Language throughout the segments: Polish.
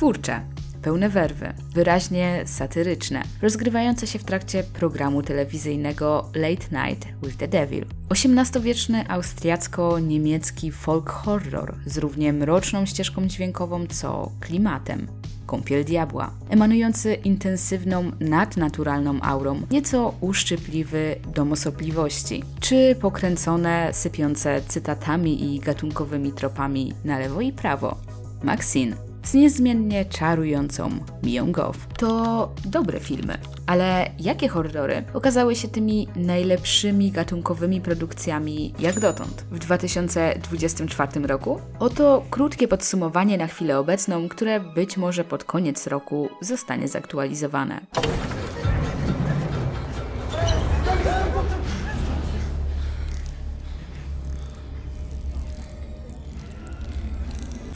twórcze, pełne werwy, wyraźnie satyryczne, rozgrywające się w trakcie programu telewizyjnego Late Night with the Devil. XVIII-wieczny austriacko-niemiecki folk horror z równie mroczną ścieżką dźwiękową co klimatem. Kąpiel diabła, emanujący intensywną, nadnaturalną aurą, nieco uszczypliwy dom osobliwości, czy pokręcone, sypiące cytatami i gatunkowymi tropami na lewo i prawo. Maxine z niezmiennie czarującą Mią Goff. To dobre filmy, ale jakie horrory okazały się tymi najlepszymi gatunkowymi produkcjami jak dotąd w 2024 roku? Oto krótkie podsumowanie na chwilę obecną, które być może pod koniec roku zostanie zaktualizowane.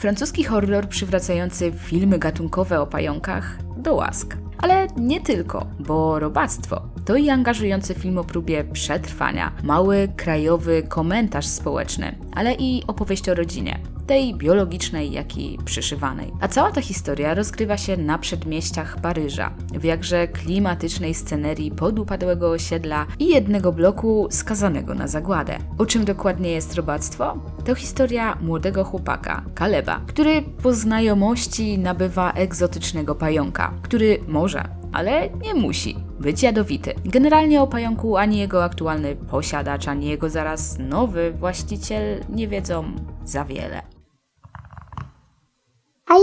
Francuski horror przywracający filmy gatunkowe o pająkach do łask. Ale nie tylko, bo robactwo to i angażujący film o próbie przetrwania, mały krajowy komentarz społeczny, ale i opowieść o rodzinie, tej biologicznej, jak i przyszywanej. A cała ta historia rozgrywa się na przedmieściach Paryża, w jakże klimatycznej scenerii podupadłego osiedla i jednego bloku skazanego na zagładę. O czym dokładnie jest robactwo? To historia młodego chłopaka, Kaleba, który po znajomości nabywa egzotycznego pająka, który może, ale nie musi być jadowity. Generalnie o pająku ani jego aktualny posiadacz, ani jego zaraz nowy właściciel nie wiedzą za wiele. Aj!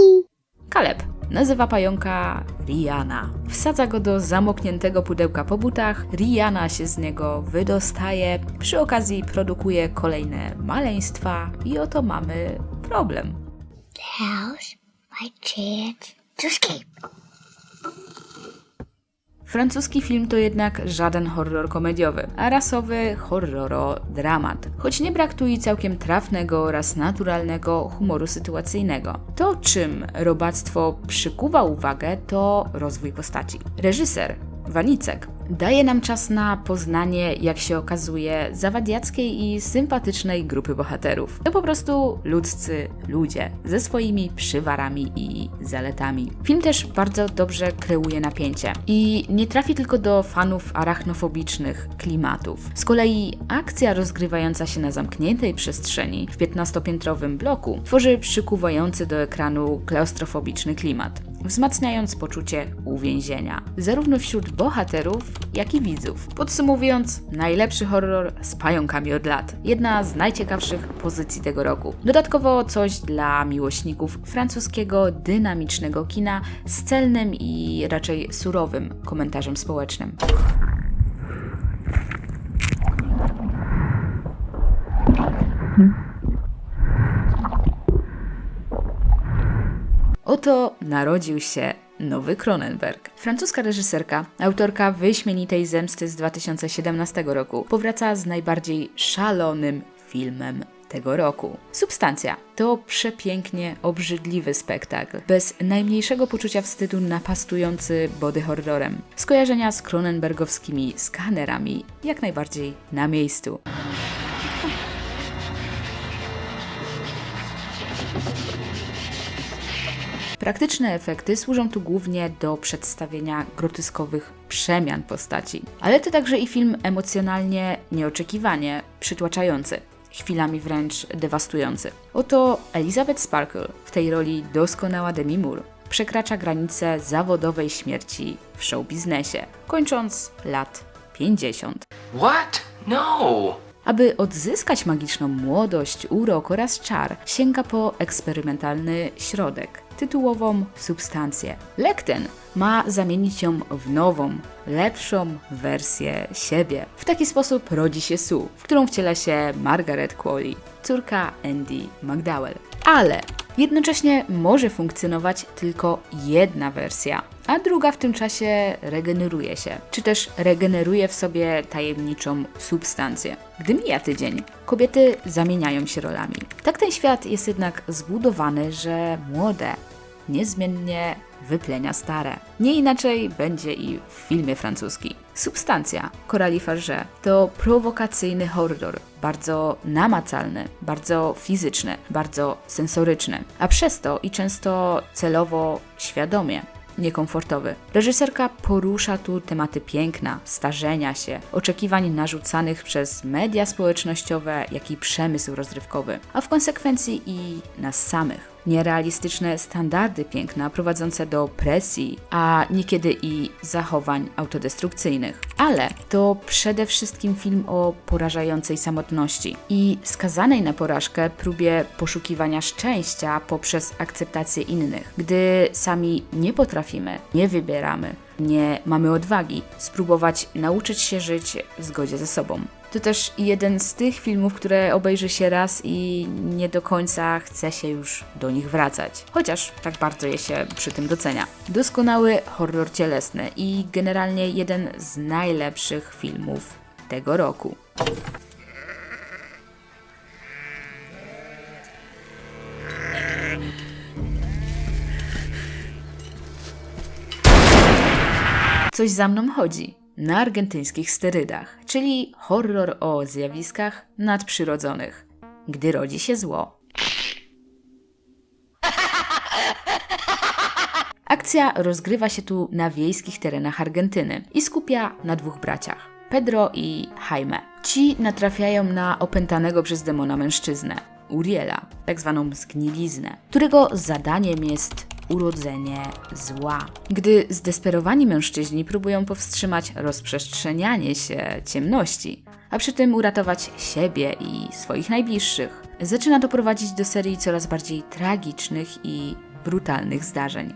Kaleb nazywa pająka Rihanna. Wsadza go do zamkniętego pudełka po butach, Rihanna się z niego wydostaje, przy okazji produkuje kolejne maleństwa i oto mamy problem. How's my chance to escape? Francuski film to jednak żaden horror komediowy, a rasowy horroro-dramat. Choć nie brak tu i całkiem trafnego oraz naturalnego humoru sytuacyjnego. To, czym robactwo przykuwa uwagę, to rozwój postaci. Reżyser Wanicek daje nam czas na poznanie, jak się okazuje, zawadiackiej i sympatycznej grupy bohaterów. To po prostu ludzcy ludzie ze swoimi przywarami i zaletami. Film też bardzo dobrze kreuje napięcie i nie trafi tylko do fanów arachnofobicznych klimatów. Z kolei akcja rozgrywająca się na zamkniętej przestrzeni w 15-piętrowym bloku tworzy przykuwający do ekranu klaustrofobiczny klimat wzmacniając poczucie uwięzienia, zarówno wśród bohaterów, jak i widzów. Podsumowując, najlepszy horror z pająkami od lat. Jedna z najciekawszych pozycji tego roku. Dodatkowo coś dla miłośników francuskiego, dynamicznego kina z celnym i raczej surowym komentarzem społecznym. Oto narodził się nowy Cronenberg. Francuska reżyserka, autorka wyśmienitej zemsty z 2017 roku, powraca z najbardziej szalonym filmem tego roku. Substancja to przepięknie obrzydliwy spektakl, bez najmniejszego poczucia wstydu napastujący body horrorem. Skojarzenia z Cronenbergowskimi skanerami jak najbardziej na miejscu. Praktyczne efekty służą tu głównie do przedstawienia groteskowych przemian postaci, ale to także i film emocjonalnie nieoczekiwanie przytłaczający, chwilami wręcz dewastujący. Oto Elizabeth Sparkle w tej roli doskonała Demi Moore przekracza granicę zawodowej śmierci w show biznesie, kończąc lat 50. What? No! Aby odzyskać magiczną młodość, urok oraz czar, sięga po eksperymentalny środek, tytułową substancję. Lek ten ma zamienić ją w nową, lepszą wersję siebie. W taki sposób rodzi się Sue, w którą wciela się Margaret Qualley, córka Andy McDowell. Ale jednocześnie może funkcjonować tylko jedna wersja, a druga w tym czasie regeneruje się, czy też regeneruje w sobie tajemniczą substancję. Gdy mija tydzień, kobiety zamieniają się rolami. Tak ten świat jest jednak zbudowany, że młode, niezmiennie wyplenia stare. Nie inaczej będzie i w filmie francuskim. Substancja Coralie Farge to prowokacyjny horror, bardzo namacalny, bardzo fizyczny, bardzo sensoryczny, a przez to i często celowo świadomie niekomfortowy. Reżyserka porusza tu tematy piękna, starzenia się, oczekiwań narzucanych przez media społecznościowe, jak i przemysł rozrywkowy, a w konsekwencji i nas samych. Nierealistyczne standardy piękna prowadzące do presji, a niekiedy i zachowań autodestrukcyjnych. Ale to przede wszystkim film o porażającej samotności i skazanej na porażkę próbie poszukiwania szczęścia poprzez akceptację innych, gdy sami nie potrafimy, nie wybieramy, nie mamy odwagi spróbować nauczyć się żyć w zgodzie ze sobą. To też jeden z tych filmów, które obejrzy się raz i nie do końca chce się już do nich wracać. Chociaż tak bardzo je się przy tym docenia. Doskonały horror cielesny i generalnie jeden z najlepszych filmów tego roku. Coś za mną chodzi. Na argentyńskich sterydach, czyli horror o zjawiskach nadprzyrodzonych. Gdy rodzi się zło. Akcja rozgrywa się tu na wiejskich terenach Argentyny i skupia na dwóch braciach. Pedro i Jaime. Ci natrafiają na opętanego przez demona mężczyznę, Uriela, tak zwaną zgniliznę, którego zadaniem jest urodzenie zła. Gdy zdesperowani mężczyźni próbują powstrzymać rozprzestrzenianie się ciemności, a przy tym uratować siebie i swoich najbliższych, zaczyna to prowadzić do serii coraz bardziej tragicznych i brutalnych zdarzeń.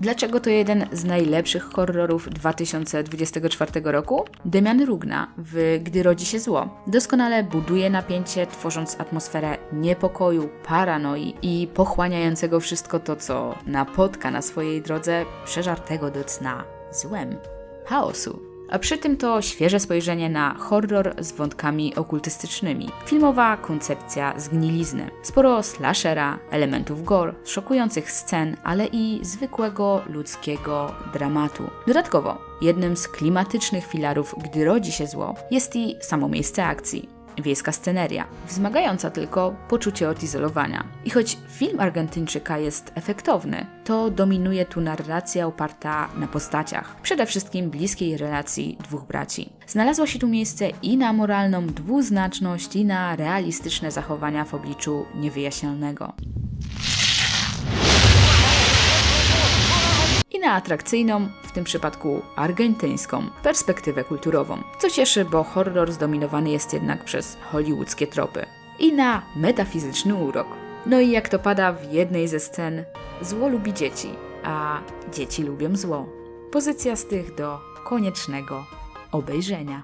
Dlaczego to jeden z najlepszych horrorów 2024 roku? Demian Rugna w Gdy rodzi się zło doskonale buduje napięcie, tworząc atmosferę niepokoju, paranoi i pochłaniającego wszystko to, co napotka na swojej drodze przeżartego do cna złem, chaosu. A przy tym to świeże spojrzenie na horror z wątkami okultystycznymi. Filmowa koncepcja zgnilizny. Sporo slashera, elementów gore, szokujących scen, ale i zwykłego ludzkiego dramatu. Dodatkowo, jednym z klimatycznych filarów, gdy rodzi się zło, jest i samo miejsce akcji wiejska sceneria, wzmagająca tylko poczucie odizolowania. I choć film Argentyńczyka jest efektowny, to dominuje tu narracja oparta na postaciach, przede wszystkim bliskiej relacji dwóch braci. Znalazło się tu miejsce i na moralną dwuznaczność, i na realistyczne zachowania w obliczu niewyjaśnionego. i na atrakcyjną, w tym przypadku argentyńską, perspektywę kulturową. Co cieszy, bo horror zdominowany jest jednak przez hollywoodzkie tropy. I na metafizyczny urok. No i jak to pada w jednej ze scen, zło lubi dzieci, a dzieci lubią zło. Pozycja z tych do koniecznego obejrzenia.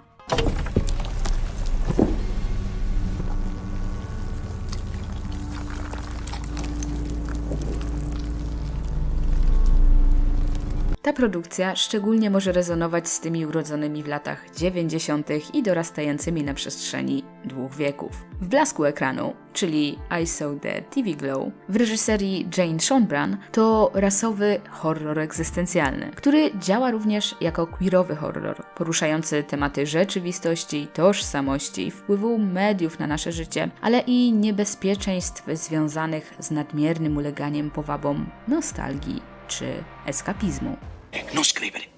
Ta produkcja szczególnie może rezonować z tymi urodzonymi w latach 90. i dorastającymi na przestrzeni dwóch wieków. W blasku ekranu, czyli I Saw the TV Glow, w reżyserii Jane Schonbrun to rasowy horror egzystencjalny, który działa również jako queerowy horror, poruszający tematy rzeczywistości, tożsamości, wpływu mediów na nasze życie, ale i niebezpieczeństw związanych z nadmiernym uleganiem powabom nostalgii czy eskapizmu. E non scrivere.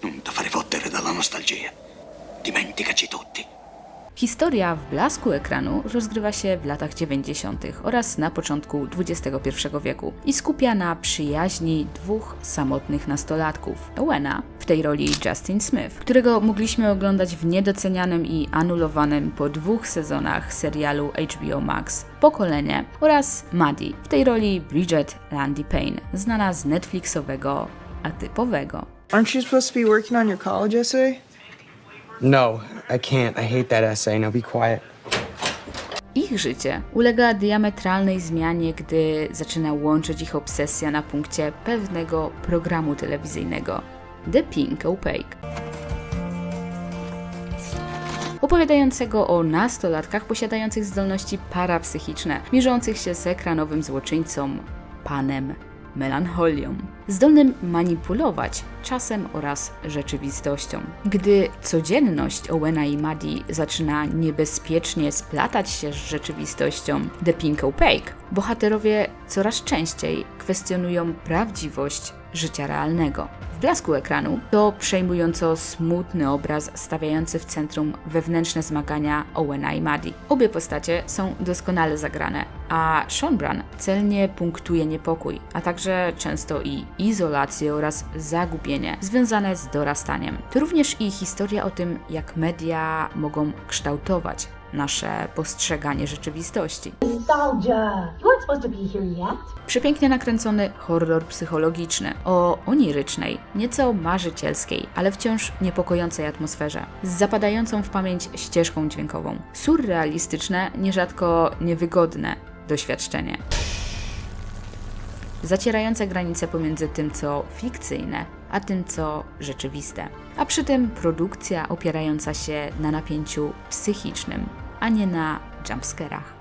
Non ti fare fottere dalla nostalgia. Dimenticaci tutti. Historia w blasku ekranu rozgrywa się w latach 90. oraz na początku XXI wieku i skupia na przyjaźni dwóch samotnych nastolatków. Owena, w tej roli Justin Smith, którego mogliśmy oglądać w niedocenianym i anulowanym po dwóch sezonach serialu HBO Max Pokolenie oraz Maddie, w tej roli Bridget Landy Payne, znana z Netflixowego atypowego. Aren't you supposed to be working on your college essay? No, I can't. I hate that essay. Be quiet. Ich życie ulega diametralnej zmianie, gdy zaczyna łączyć ich obsesja na punkcie pewnego programu telewizyjnego The Pink Opaque. opowiadającego o nastolatkach posiadających zdolności parapsychiczne, mierzących się z ekranowym złoczyńcą, panem melancholią, zdolnym manipulować czasem oraz rzeczywistością. Gdy codzienność Owena i Maddie zaczyna niebezpiecznie splatać się z rzeczywistością The Pink Opaque, bohaterowie coraz częściej kwestionują prawdziwość życia realnego. W blasku ekranu to przejmująco smutny obraz stawiający w centrum wewnętrzne zmagania Owena i Maddie. Obie postacie są doskonale zagrane, a Sean Brun celnie punktuje niepokój, a także często i izolację oraz zagubienie związane z dorastaniem. To również i historia o tym, jak media mogą kształtować nasze postrzeganie rzeczywistości. Przepięknie nakręcony horror psychologiczny o onirycznej, nieco marzycielskiej, ale wciąż niepokojącej atmosferze, z zapadającą w pamięć ścieżką dźwiękową. Surrealistyczne, nierzadko niewygodne doświadczenie. Zacierające granice pomiędzy tym, co fikcyjne, a tym, co rzeczywiste. A przy tym produkcja opierająca się na napięciu psychicznym, a nie na jumpscarach.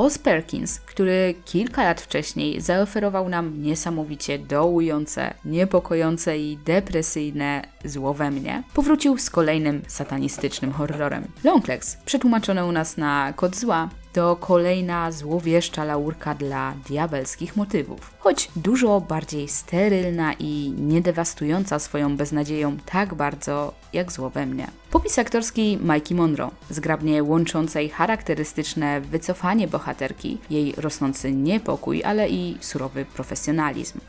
Oz Perkins, który kilka lat wcześniej zaoferował nam niesamowicie dołujące, niepokojące i depresyjne Zło we mnie, powrócił z kolejnym satanistycznym horrorem. Longlegs, przetłumaczone u nas na Kod Zła, to kolejna złowieszcza laurka dla diabelskich motywów. Choć dużo bardziej sterylna i niedewastująca swoją beznadzieją tak bardzo jak zło we mnie. Popis aktorski Mikey Monroe, zgrabnie łączącej charakterystyczne wycofanie bohaterki, jej rosnący niepokój, ale i surowy profesjonalizm.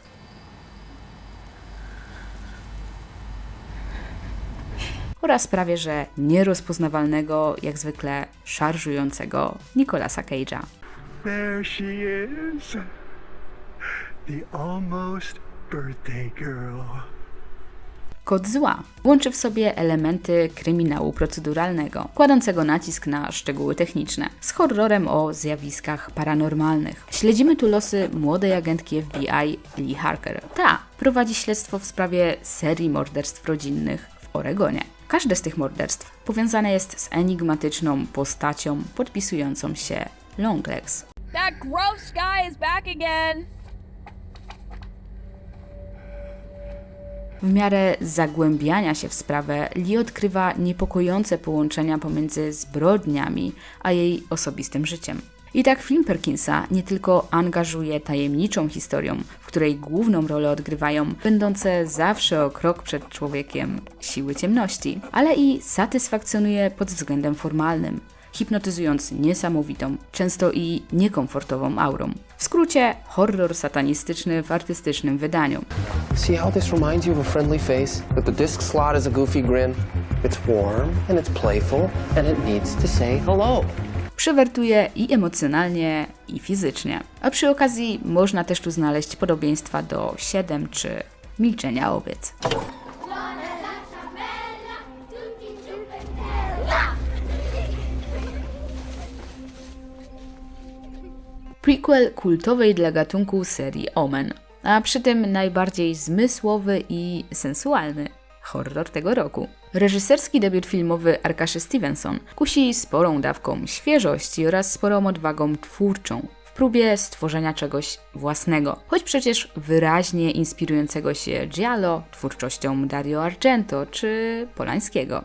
Oraz prawie że nierozpoznawalnego, jak zwykle szarżującego Nicolasa Cage'a. There she is. The almost birthday girl. Kod zła łączy w sobie elementy kryminału proceduralnego, kładącego nacisk na szczegóły techniczne, z horrorem o zjawiskach paranormalnych. Śledzimy tu losy młodej agentki FBI Lee Harker. Ta prowadzi śledztwo w sprawie serii morderstw rodzinnych w Oregonie. Każde z tych morderstw powiązane jest z enigmatyczną postacią podpisującą się Longlegs. That gross guy is back again. W miarę zagłębiania się w sprawę, Lee odkrywa niepokojące połączenia pomiędzy zbrodniami a jej osobistym życiem. I tak film Perkinsa nie tylko angażuje tajemniczą historią, w której główną rolę odgrywają będące zawsze o krok przed człowiekiem siły ciemności, ale i satysfakcjonuje pod względem formalnym, hipnotyzując niesamowitą, często i niekomfortową aurą. W skrócie, horror satanistyczny w artystycznym wydaniu. See how this reminds you of a friendly face? But the disc slot is a goofy grin. It's warm and it's playful and it needs to say hello. Przywertuje i emocjonalnie, i fizycznie. A przy okazji można też tu znaleźć podobieństwa do 7 czy Milczenia owiec. Prequel kultowej dla gatunku serii Omen, a przy tym najbardziej zmysłowy i sensualny horror tego roku. Reżyserski debiut filmowy Arkaszy Stevenson kusi sporą dawką świeżości oraz sporą odwagą twórczą w próbie stworzenia czegoś własnego, choć przecież wyraźnie inspirującego się Giallo, twórczością Dario Argento czy Polańskiego.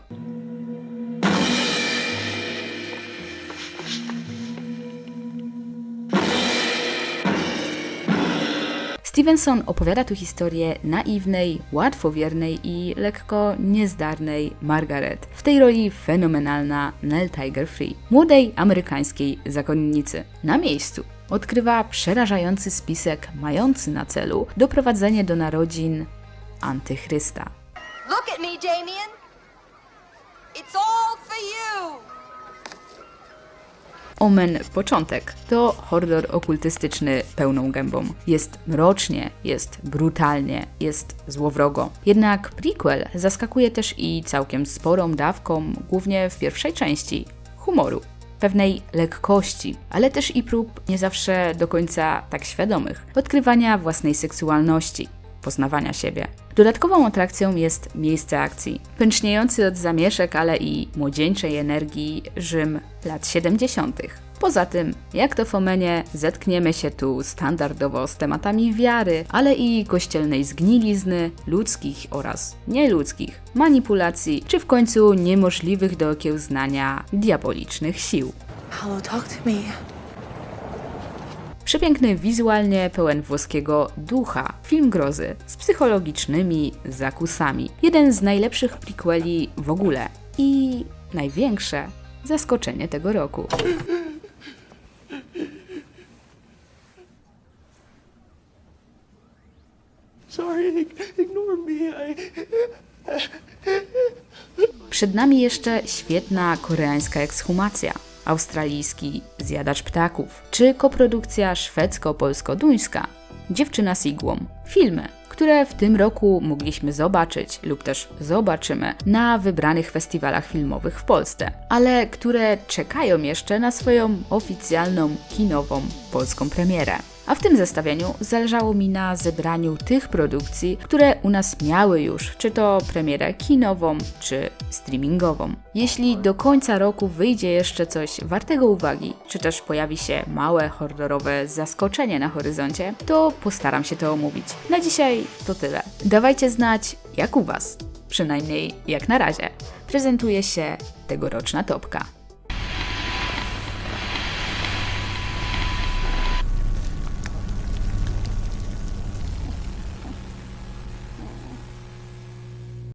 Stevenson opowiada tu historię naiwnej, łatwowiernej i lekko niezdarnej Margaret. W tej roli fenomenalna Nell Tiger Free, młodej amerykańskiej zakonnicy. Na miejscu odkrywa przerażający spisek mający na celu doprowadzenie do narodzin antychrysta. Look at me, Damien. It's all Omen Początek to horror okultystyczny pełną gębą. Jest mrocznie, jest brutalnie, jest złowrogo. Jednak prequel zaskakuje też i całkiem sporą dawką, głównie w pierwszej części, humoru. pewnej lekkości, ale też i prób nie zawsze do końca tak świadomych odkrywania własnej seksualności, poznawania siebie. Dodatkową atrakcją jest miejsce akcji. Pęczniejący od zamieszek, ale i młodzieńczej energii Rzym lat 70. Poza tym, jak to w Omenie, zetkniemy się tu standardowo z tematami wiary, ale i kościelnej zgnilizny, ludzkich oraz nieludzkich, manipulacji, czy w końcu niemożliwych do okiełznania diabolicznych sił. Hello, talk to me. Przepiękny wizualnie, pełen włoskiego ducha, film grozy z psychologicznymi zakusami. Jeden z najlepszych prequeli w ogóle i największe zaskoczenie tego roku. Sorry, ignore me. I. Przed nami jeszcze świetna koreańska ekshumacja, australijski zjadacz ptaków, czy koprodukcja szwedzko-polsko-duńska Dziewczyna z igłą. Filmy, które w tym roku mogliśmy zobaczyć lub też zobaczymy na wybranych festiwalach filmowych w Polsce, ale które czekają jeszcze na swoją oficjalną kinową polską premierę. A w tym zestawieniu zależało mi na zebraniu tych produkcji, które u nas miały już, czy to premierę kinową, czy streamingową. Jeśli do końca roku wyjdzie jeszcze coś wartego uwagi, czy też pojawi się małe horrorowe zaskoczenie na horyzoncie, to postaram się to omówić. Na dzisiaj to tyle. Dawajcie znać, jak u Was. Przynajmniej jak na razie. Prezentuje się tegoroczna topka.